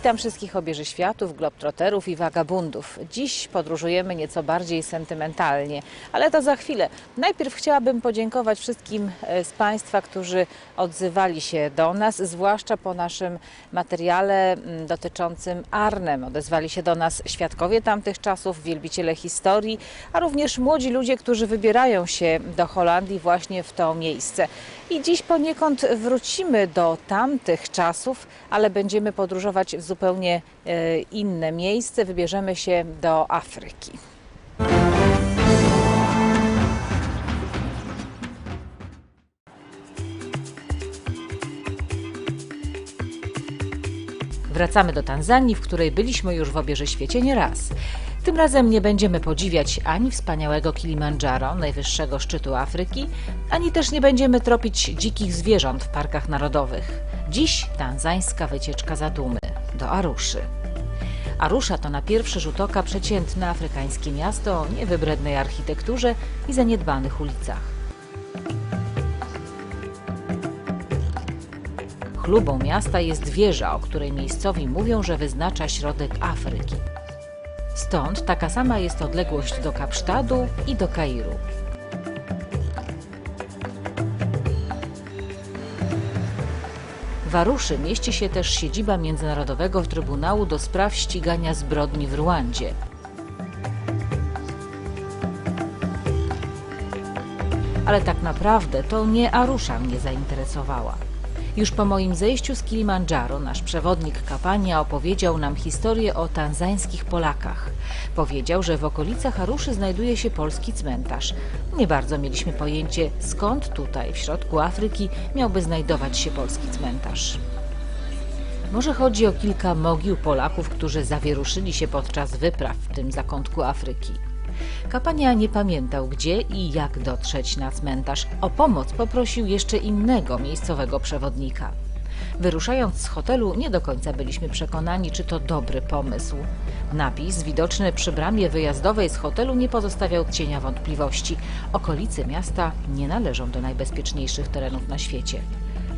Witam wszystkich obieży światów, globtroterów i wagabundów. Dziś podróżujemy nieco bardziej sentymentalnie, ale to za chwilę. Najpierw chciałabym podziękować wszystkim e, z Państwa, którzy odzywali się do nas, zwłaszcza po naszym materiale mm, dotyczącym Arnhem. Odezwali się do nas świadkowie tamtych czasów, wielbiciele historii, a również młodzi ludzie, którzy wybierają się do Holandii właśnie w to miejsce. I dziś poniekąd wrócimy do tamtych czasów, ale będziemy podróżować w zupełnie e, inne miejsce. Wybierzemy się do Afryki. Wracamy do Tanzanii, w której byliśmy już w obierze świecie nie raz. Tym razem nie będziemy podziwiać ani wspaniałego Kilimandżaro, najwyższego szczytu Afryki, ani też nie będziemy tropić dzikich zwierząt w parkach narodowych. Dziś tanzańska wycieczka za dumy do Aruszy. Arusza to na pierwszy rzut oka przeciętne afrykańskie miasto o niewybrednej architekturze i zaniedbanych ulicach. Chlubą miasta jest wieża, o której miejscowi mówią, że wyznacza środek Afryki. Stąd taka sama jest odległość do Kapsztadu i do Kairu. W Aruszy mieści się też siedziba Międzynarodowego Trybunału do spraw ścigania zbrodni w Ruandzie. Ale tak naprawdę to nie Arusza mnie zainteresowała. Już po moim zejściu z Kilimandżaro nasz przewodnik Kapania opowiedział nam historię o tanzańskich Polakach. Powiedział, że w okolicach Aruszy znajduje się polski cmentarz. Nie bardzo mieliśmy pojęcie, skąd tutaj, w środku Afryki, miałby znajdować się polski cmentarz. Może chodzi o kilka mogił Polaków, którzy zawieruszyli się podczas wypraw w tym zakątku Afryki. Kapania nie pamiętał gdzie i jak dotrzeć na cmentarz. O pomoc poprosił jeszcze innego miejscowego przewodnika. Wyruszając z hotelu nie do końca byliśmy przekonani, czy to dobry pomysł. Napis widoczny przy bramie wyjazdowej z hotelu nie pozostawiał cienia wątpliwości. Okolice miasta nie należą do najbezpieczniejszych terenów na świecie.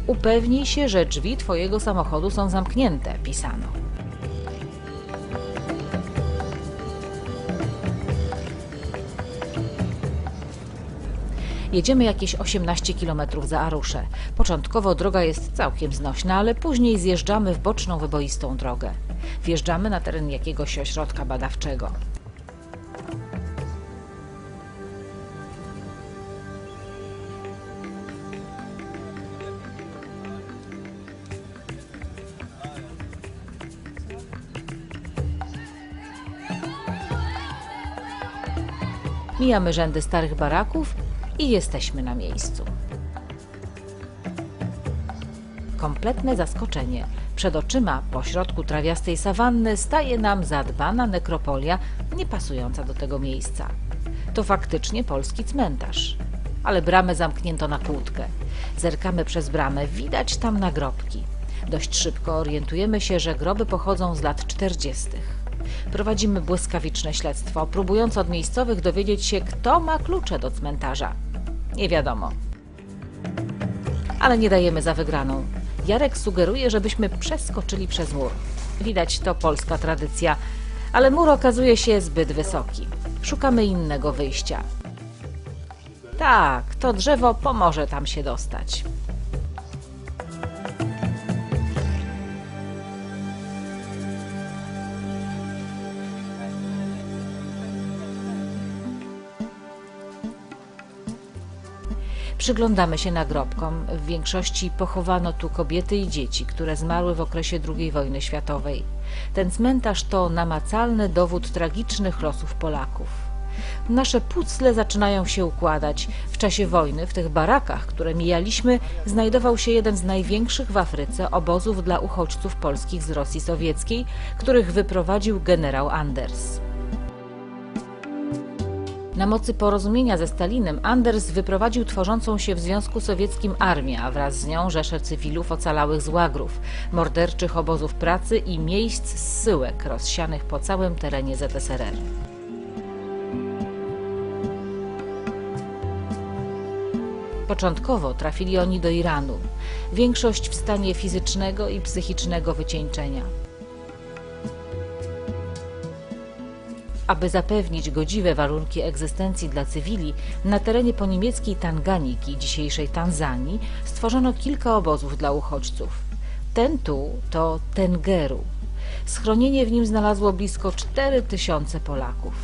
Upewnij się, że drzwi twojego samochodu są zamknięte, pisano. Jedziemy jakieś 18 km za Aruszę. Początkowo droga jest całkiem znośna, ale później zjeżdżamy w boczną, wyboistą drogę. Wjeżdżamy na teren jakiegoś ośrodka badawczego. Mijamy rzędy starych baraków i jesteśmy na miejscu. Kompletne zaskoczenie. Przed oczyma, pośrodku trawiastej sawanny, staje nam zadbana nekropolia, nie pasująca do tego miejsca. To faktycznie polski cmentarz. Ale bramę zamknięto na kłódkę. Zerkamy przez bramę, widać tam nagrobki. Dość szybko orientujemy się, że groby pochodzą z lat 40. Prowadzimy błyskawiczne śledztwo, próbując od miejscowych dowiedzieć się, kto ma klucze do cmentarza. Nie wiadomo. Ale nie dajemy za wygraną. Jarek sugeruje, żebyśmy przeskoczyli przez mur. Widać to polska tradycja, ale mur okazuje się zbyt wysoki. Szukamy innego wyjścia. Tak, to drzewo pomoże tam się dostać. Przyglądamy się nagrobkom. W większości pochowano tu kobiety i dzieci, które zmarły w okresie II wojny światowej. Ten cmentarz to namacalny dowód tragicznych losów Polaków. Nasze pucle zaczynają się układać. W czasie wojny w tych barakach, które mijaliśmy, znajdował się jeden z największych w Afryce obozów dla uchodźców polskich z Rosji Sowieckiej, których wyprowadził generał Anders. Na mocy porozumienia ze Stalinem Anders wyprowadził tworzącą się w Związku Sowieckim armię, a wraz z nią rzesze cywilów ocalałych z łagrów, morderczych obozów pracy i miejsc zsyłek rozsianych po całym terenie ZSRR. Początkowo trafili oni do Iranu, większość w stanie fizycznego i psychicznego wycieńczenia. Aby zapewnić godziwe warunki egzystencji dla cywili, na terenie poniemieckiej Tanganiki, dzisiejszej Tanzanii, stworzono kilka obozów dla uchodźców. Ten tu to Tengeru. Schronienie w nim znalazło blisko 4 tysiące Polaków.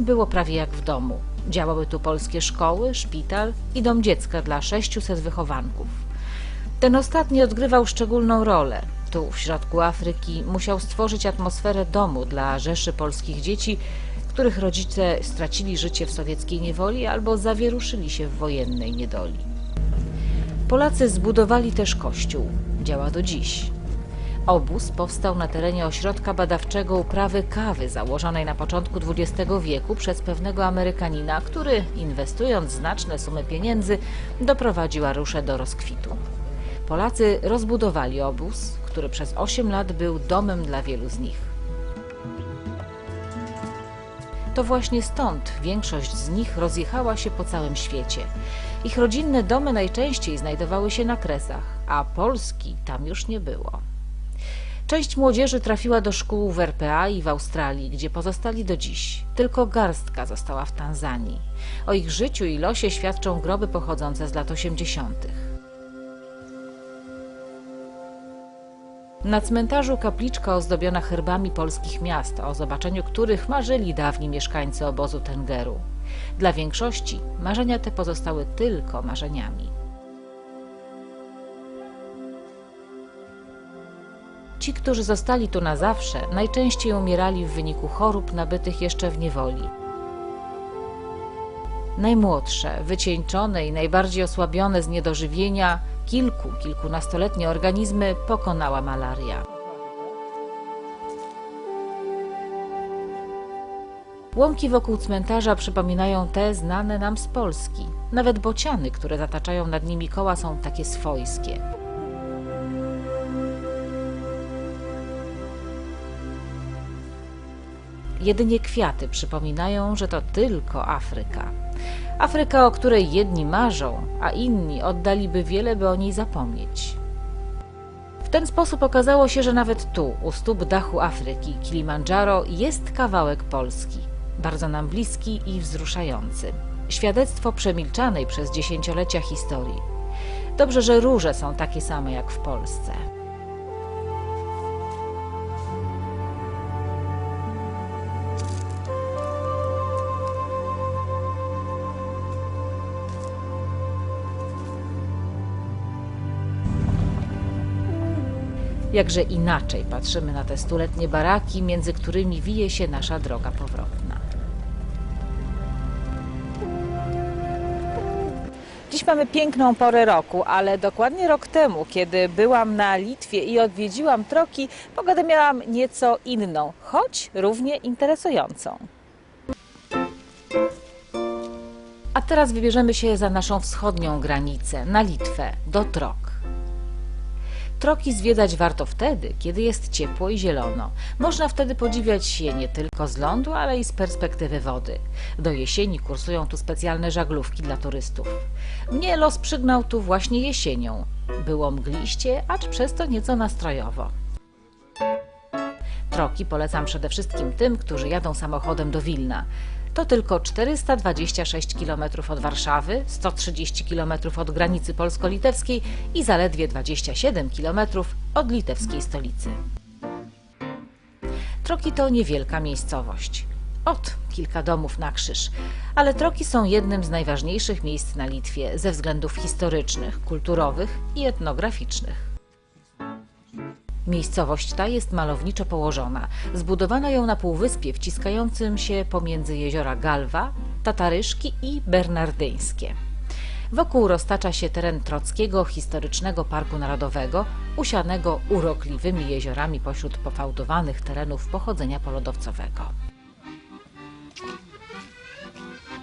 Było prawie jak w domu. Działały tu polskie szkoły, szpital i dom dziecka dla 600 wychowanków. Ten ostatni odgrywał szczególną rolę. Tu, w środku Afryki, musiał stworzyć atmosferę domu dla rzeszy polskich dzieci, których rodzice stracili życie w sowieckiej niewoli albo zawieruszyli się w wojennej niedoli. Polacy zbudowali też kościół. Działa do dziś. Obóz powstał na terenie ośrodka badawczego uprawy kawy założonej na początku XX wieku przez pewnego Amerykanina, który inwestując znaczne sumy pieniędzy doprowadził Aruszę do rozkwitu. Polacy rozbudowali obóz, który przez 8 lat był domem dla wielu z nich. To właśnie stąd większość z nich rozjechała się po całym świecie. Ich rodzinne domy najczęściej znajdowały się na Kresach, a Polski tam już nie było. Część młodzieży trafiła do szkół w RPA i w Australii, gdzie pozostali do dziś. Tylko garstka została w Tanzanii. O ich życiu i losie świadczą groby pochodzące z lat 80. Na cmentarzu kapliczka ozdobiona herbami polskich miast, o zobaczeniu których marzyli dawni mieszkańcy obozu Tengeru. Dla większości marzenia te pozostały tylko marzeniami. Ci, którzy zostali tu na zawsze, najczęściej umierali w wyniku chorób nabytych jeszcze w niewoli. Najmłodsze, wycieńczone i najbardziej osłabione z niedożywienia, kilku, kilkunastoletnie organizmy pokonała malaria. Łąki wokół cmentarza przypominają te znane nam z Polski. Nawet bociany, które zataczają nad nimi koła, są takie swojskie. Jedynie kwiaty przypominają, że to tylko Afryka. Afryka, o której jedni marzą, a inni oddaliby wiele, by o niej zapomnieć. W ten sposób okazało się, że nawet tu, u stóp dachu Afryki, Kilimandżaro, jest kawałek Polski, bardzo nam bliski i wzruszający. Świadectwo przemilczanej przez dziesięciolecia historii. Dobrze, że róże są takie same jak w Polsce. Jakże inaczej patrzymy na te stuletnie baraki, między którymi wije się nasza droga powrotna. Dziś mamy piękną porę roku, ale dokładnie rok temu, kiedy byłam na Litwie i odwiedziłam Troki, pogodę miałam nieco inną, choć równie interesującą. A teraz wybierzemy się za naszą wschodnią granicę, na Litwę, do Trok. Troki zwiedzać warto wtedy, kiedy jest ciepło i zielono. Można wtedy podziwiać je nie tylko z lądu, ale i z perspektywy wody. Do jesieni kursują tu specjalne żaglówki dla turystów. Mnie los przygnał tu właśnie jesienią. Było mgliście, acz przez to nieco nastrojowo. Troki polecam przede wszystkim tym, którzy jadą samochodem do Wilna. To tylko 426 km od Warszawy, 130 km od granicy polsko-litewskiej i zaledwie 27 km od litewskiej stolicy. Troki to niewielka miejscowość. Ot, kilka domów na krzyż, ale Troki są jednym z najważniejszych miejsc na Litwie ze względów historycznych, kulturowych i etnograficznych. Miejscowość ta jest malowniczo położona. Zbudowano ją na półwyspie wciskającym się pomiędzy jeziora Galwa, Tataryszki i Bernardyńskie. Wokół roztacza się teren Trockiego Historycznego Parku Narodowego, usianego urokliwymi jeziorami pośród pofałdowanych terenów pochodzenia polodowcowego.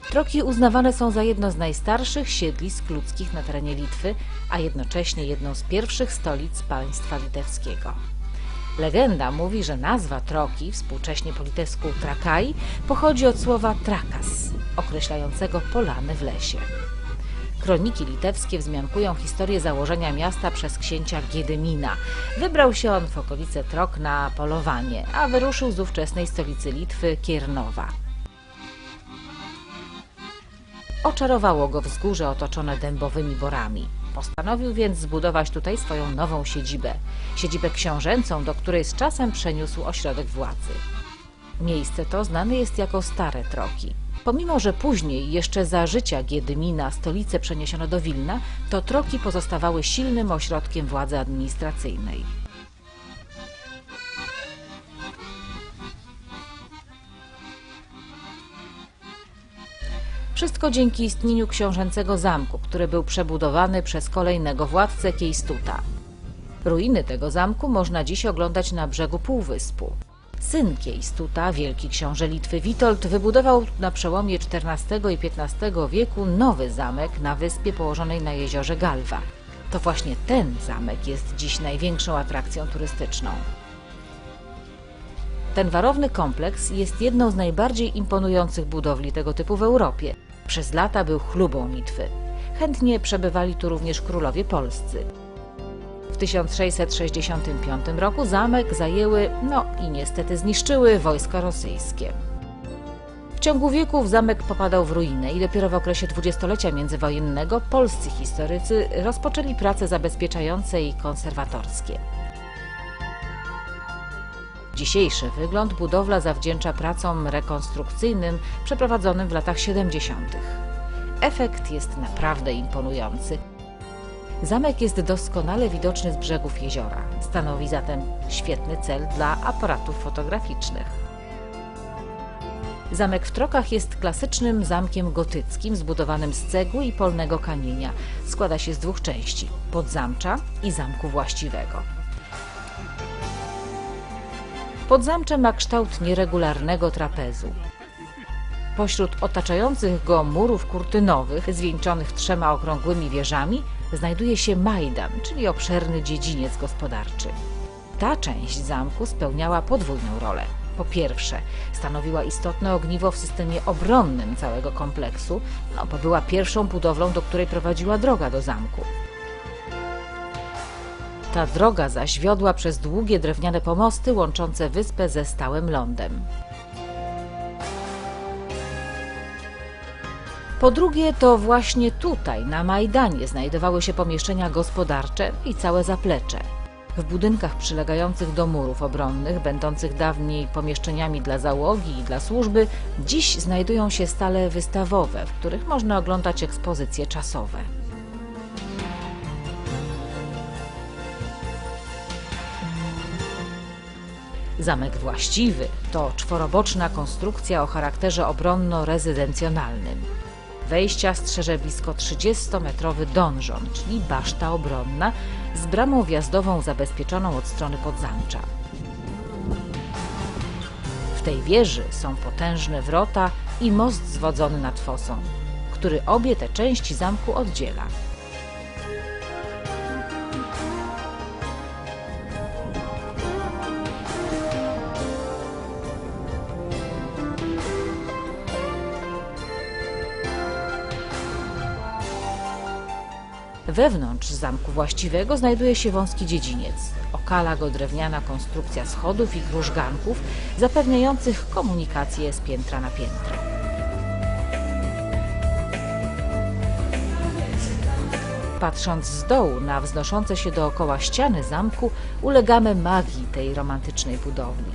Troki uznawane są za jedno z najstarszych siedlisk ludzkich na terenie Litwy, a jednocześnie jedną z pierwszych stolic państwa litewskiego. Legenda mówi, że nazwa Troki, współcześnie po litewsku Trakai, pochodzi od słowa trakas, określającego polany w lesie. Kroniki litewskie wzmiankują historię założenia miasta przez księcia Giedymina. Wybrał się on w okolice Trok na polowanie, a wyruszył z ówczesnej stolicy Litwy Kiernowa. Oczarowało go wzgórze otoczone dębowymi borami. Postanowił więc zbudować tutaj swoją nową siedzibę. Siedzibę książęcą, do której z czasem przeniósł ośrodek władzy. Miejsce to znane jest jako Stare Troki. Pomimo, że później, jeszcze za życia Giedymina, stolicę przeniesiono do Wilna, to Troki pozostawały silnym ośrodkiem władzy administracyjnej. Wszystko dzięki istnieniu książęcego zamku, który był przebudowany przez kolejnego władcę Kiejstuta. Ruiny tego zamku można dziś oglądać na brzegu półwyspu. Syn Kiejstuta, wielki książę Litwy Witold, wybudował na przełomie XIV i XV wieku nowy zamek na wyspie położonej na jeziorze Galwa. To właśnie ten zamek jest dziś największą atrakcją turystyczną. Ten warowny kompleks jest jedną z najbardziej imponujących budowli tego typu w Europie. Przez lata był chlubą Litwy. Chętnie przebywali tu również królowie polscy. W 1665 roku zamek zajęły, no i niestety zniszczyły wojska rosyjskie. W ciągu wieków zamek popadał w ruinę i dopiero w okresie dwudziestolecia międzywojennego polscy historycy rozpoczęli prace zabezpieczające i konserwatorskie. Dzisiejszy wygląd budowla zawdzięcza pracom rekonstrukcyjnym przeprowadzonym w latach 70. Efekt jest naprawdę imponujący. Zamek jest doskonale widoczny z brzegów jeziora. Stanowi zatem świetny cel dla aparatów fotograficznych. Zamek w Trokach jest klasycznym zamkiem gotyckim zbudowanym z cegły i polnego kamienia. Składa się z dwóch części: podzamcza i zamku właściwego. Podzamcze ma kształt nieregularnego trapezu. Pośród otaczających go murów kurtynowych, zwieńczonych trzema okrągłymi wieżami, znajduje się Majdan, czyli obszerny dziedziniec gospodarczy. Ta część zamku spełniała podwójną rolę. Po pierwsze, stanowiła istotne ogniwo w systemie obronnym całego kompleksu, no bo była pierwszą budowlą, do której prowadziła droga do zamku. Ta droga zaś wiodła przez długie drewniane pomosty łączące wyspę ze stałym lądem. Po drugie, to właśnie tutaj, na Majdanie, znajdowały się pomieszczenia gospodarcze i całe zaplecze. W budynkach przylegających do murów obronnych, będących dawniej pomieszczeniami dla załogi i dla służby, dziś znajdują się stale wystawowe, w których można oglądać ekspozycje czasowe. Zamek właściwy to czworoboczna konstrukcja o charakterze obronno-rezydencjonalnym. Wejścia strzeże blisko 30-metrowy donżon, czyli baszta obronna z bramą wjazdową zabezpieczoną od strony podzamcza. W tej wieży są potężne wrota i most zwodzony nad fosą, który obie te części zamku oddziela. Wewnątrz zamku właściwego znajduje się wąski dziedziniec. Okala go drewniana konstrukcja schodów i krużganków zapewniających komunikację z piętra na piętro. Patrząc z dołu na wznoszące się dookoła ściany zamku, ulegamy magii tej romantycznej budowli.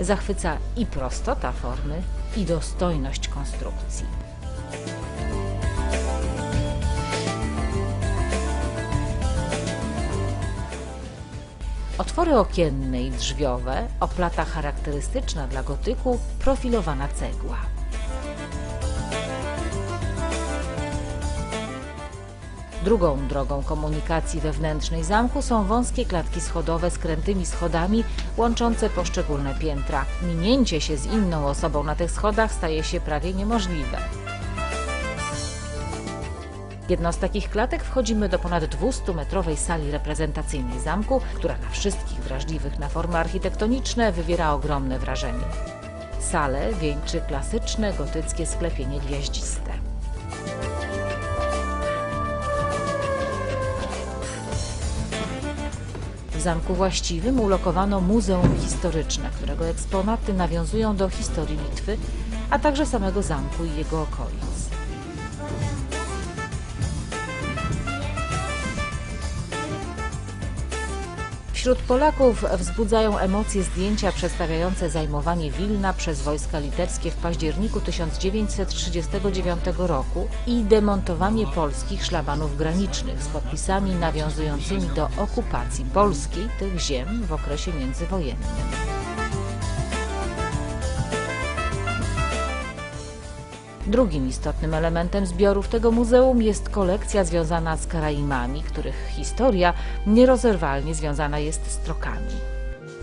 Zachwyca i prostota formy, i dostojność konstrukcji. Otwory okienne i drzwiowe oplata charakterystyczna dla gotyku profilowana cegła. Drugą drogą komunikacji wewnętrznej zamku są wąskie klatki schodowe z krętymi schodami łączące poszczególne piętra. Minięcie się z inną osobą na tych schodach staje się prawie niemożliwe. Jedną z takich klatek wchodzimy do ponad 200-metrowej sali reprezentacyjnej zamku, która na wszystkich wrażliwych na formy architektoniczne wywiera ogromne wrażenie. Salę wieńczy klasyczne gotyckie sklepienie gwiaździste. W zamku właściwym ulokowano muzeum historyczne, którego eksponaty nawiązują do historii Litwy, a także samego zamku i jego okolic. Wśród Polaków wzbudzają emocje zdjęcia przedstawiające zajmowanie Wilna przez wojska litewskie w październiku 1939 roku i demontowanie polskich szlabanów granicznych z podpisami nawiązującymi do okupacji polskiej tych ziem w okresie międzywojennym. Drugim istotnym elementem zbiorów tego muzeum jest kolekcja związana z Karaimami, których historia nierozerwalnie związana jest z trokami.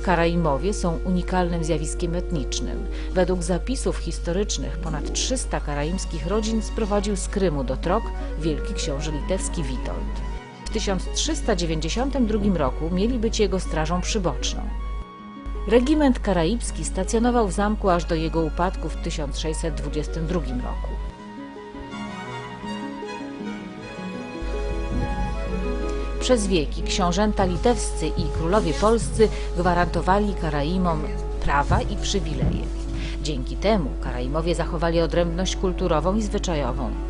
Karaimowie są unikalnym zjawiskiem etnicznym. Według zapisów historycznych ponad 300 karaimskich rodzin sprowadził z Krymu do Trok wielki książę litewski Witold. W 1392 roku mieli być jego strażą przyboczną. Regiment karaibski stacjonował w zamku aż do jego upadku w 1622 roku. Przez wieki książęta litewscy i królowie polscy gwarantowali Karaimom prawa i przywileje. Dzięki temu Karaimowie zachowali odrębność kulturową i zwyczajową.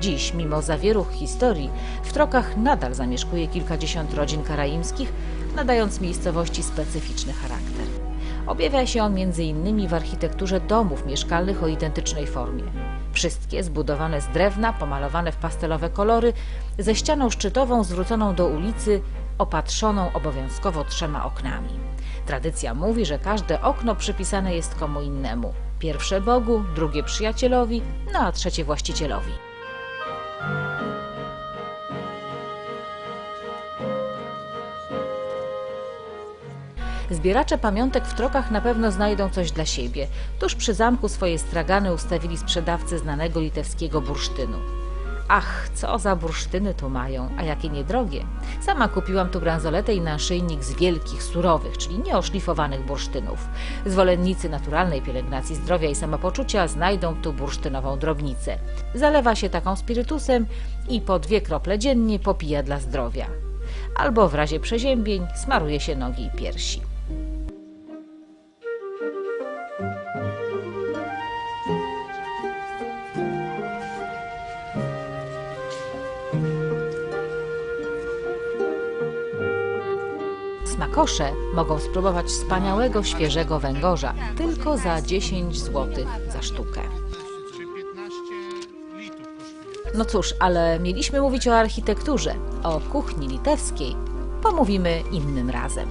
Dziś, mimo zawieruch historii, w Trokach nadal zamieszkuje kilkadziesiąt rodzin karaimskich, nadając miejscowości specyficzny charakter. Objawia się on m.in. w architekturze domów mieszkalnych o identycznej formie. Wszystkie zbudowane z drewna, pomalowane w pastelowe kolory, ze ścianą szczytową zwróconą do ulicy, opatrzoną obowiązkowo trzema oknami. Tradycja mówi, że każde okno przypisane jest komu innemu. Pierwsze Bogu, drugie przyjacielowi, no a trzecie właścicielowi. Zbieracze pamiątek w trokach na pewno znajdą coś dla siebie. Tuż przy zamku swoje stragany ustawili sprzedawcy znanego litewskiego bursztynu. Ach, co za bursztyny tu mają, a jakie niedrogie. Sama kupiłam tu bransoletę i naszyjnik z wielkich, surowych, czyli nieoszlifowanych bursztynów. Zwolennicy naturalnej pielęgnacji zdrowia i samopoczucia znajdą tu bursztynową drobnicę. Zalewa się taką spirytusem i po dwie krople dziennie popija dla zdrowia. Albo w razie przeziębień smaruje się nogi i piersi. Smakosze mogą spróbować wspaniałego, świeżego węgorza tylko za 10 zł za sztukę. No cóż, ale mieliśmy mówić o architekturze, o kuchni litewskiej. Pomówimy innym razem.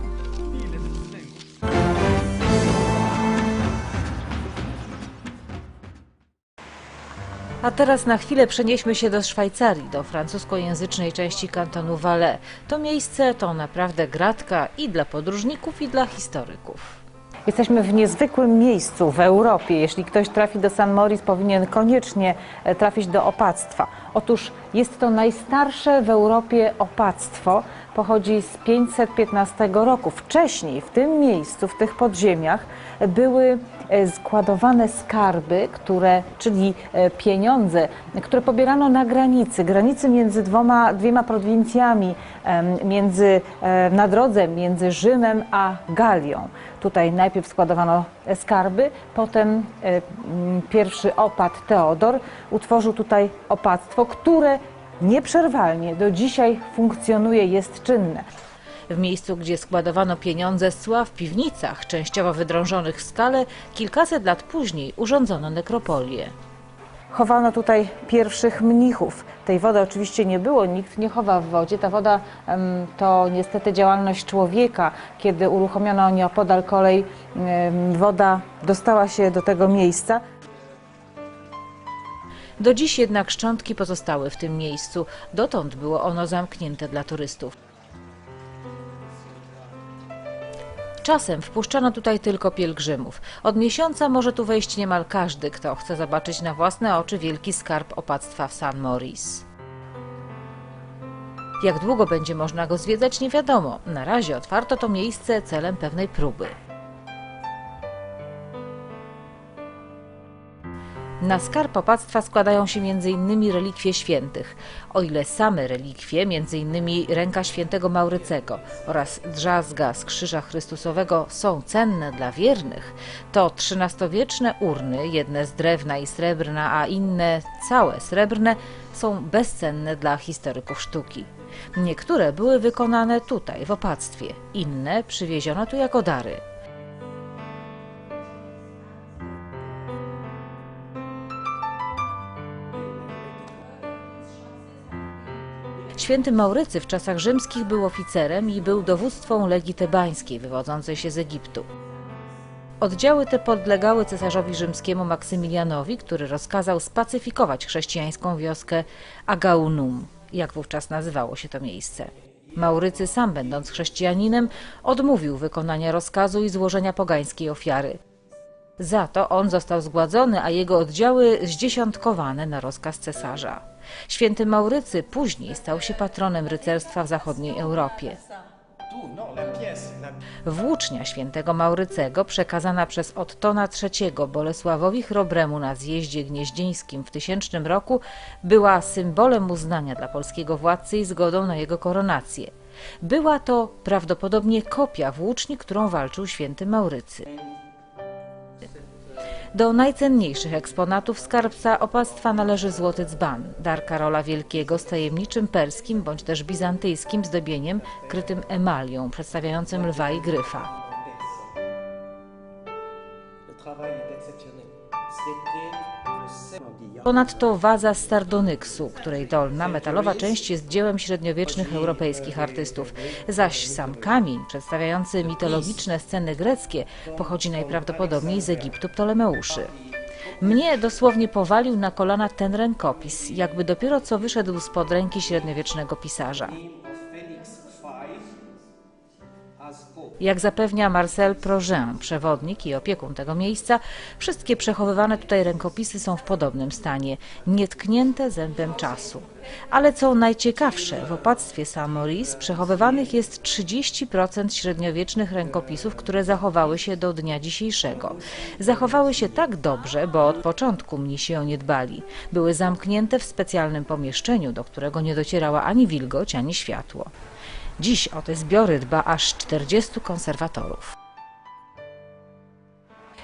A teraz na chwilę przenieśmy się do Szwajcarii, do francuskojęzycznej części kantonu Valais. To miejsce to naprawdę gratka i dla podróżników, i dla historyków. Jesteśmy w niezwykłym miejscu w Europie. Jeśli ktoś trafi do San Moritz, powinien koniecznie e, trafić do opactwa. Otóż jest to najstarsze w Europie opactwo. Pochodzi z 515 roku. Wcześniej w tym miejscu, w tych podziemiach, były składowane skarby, które, czyli e, pieniądze, które pobierano na granicy, granicy między dwoma, dwiema prowincjami, między, e, na drodze między Rzymem a Galią. Tutaj najpierw składowano skarby, potem e, pierwszy opat Teodor utworzył tutaj opactwo, które nieprzerwalnie do dzisiaj funkcjonuje, jest czynne. W miejscu, gdzie składowano pieniądze z cła w piwnicach, częściowo wydrążonych w skale, kilkaset lat później urządzono nekropolię. Chowano tutaj pierwszych mnichów. Tej wody oczywiście nie było, nikt nie chowa w wodzie. Ta woda to niestety działalność człowieka. Kiedy uruchomiono nieopodal kolej, woda dostała się do tego miejsca. Do dziś jednak szczątki pozostały w tym miejscu. Dotąd było ono zamknięte dla turystów. Czasem wpuszczano tutaj tylko pielgrzymów. Od miesiąca może tu wejść niemal każdy, kto chce zobaczyć na własne oczy wielki skarb opactwa w San Maurice. Jak długo będzie można go zwiedzać, nie wiadomo. Na razie otwarto to miejsce celem pewnej próby. Na skarb opactwa składają się m.in. relikwie świętych. O ile same relikwie, m.in. ręka świętego Maurycego oraz drzazga z krzyża Chrystusowego są cenne dla wiernych, to XIII-wieczne urny, jedne z drewna i srebrna, a inne całe srebrne, są bezcenne dla historyków sztuki. Niektóre były wykonane tutaj, w opactwie, inne przywieziono tu jako dary. Święty Maurycy w czasach rzymskich był oficerem i był dowództwą Legii Tebańskiej wywodzącej się z Egiptu. Oddziały te podlegały cesarzowi rzymskiemu Maksymilianowi, który rozkazał spacyfikować chrześcijańską wioskę Agaunum, jak wówczas nazywało się to miejsce. Maurycy sam, będąc chrześcijaninem, odmówił wykonania rozkazu i złożenia pogańskiej ofiary. Za to on został zgładzony, a jego oddziały zdziesiątkowane na rozkaz cesarza. Święty Maurycy później stał się patronem rycerstwa w zachodniej Europie. Włócznia świętego Maurycego, przekazana przez Ottona III Bolesławowi Chrobremu na zjeździe gnieździeńskim w tysięcznym roku, była symbolem uznania dla polskiego władcy i zgodą na jego koronację. Była to prawdopodobnie kopia włóczni, którą walczył święty Maurycy. Do najcenniejszych eksponatów skarbca opactwa należy złoty dzban, dar Karola Wielkiego z tajemniczym perskim bądź też bizantyjskim zdobieniem krytym emalią, przedstawiającym lwa i gryfa. Le travail est exceptionnel. C'était. Ponadto waza z sardonyksu, której dolna metalowa część jest dziełem średniowiecznych europejskich artystów, zaś sam kamień przedstawiający mitologiczne sceny greckie pochodzi najprawdopodobniej z Egiptu Ptolemeuszy. Mnie dosłownie powalił na kolana ten rękopis, jakby dopiero co wyszedł spod ręki średniowiecznego pisarza. Jak zapewnia Marcel Projean, przewodnik i opiekun tego miejsca, wszystkie przechowywane tutaj rękopisy są w podobnym stanie, nietknięte zębem czasu. Ale co najciekawsze, w opactwie Saint-Maurice przechowywanych jest 30% średniowiecznych rękopisów, które zachowały się do dnia dzisiejszego. Zachowały się tak dobrze, bo od początku mnisi o nie dbali. Były zamknięte w specjalnym pomieszczeniu, do którego nie docierała ani wilgoć, ani światło. Dziś o te zbiory dba aż 40 konserwatorów.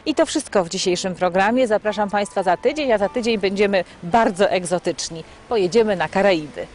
I to wszystko w dzisiejszym programie. Zapraszam Państwa za tydzień, a za tydzień będziemy bardzo egzotyczni. Pojedziemy na Karaiby.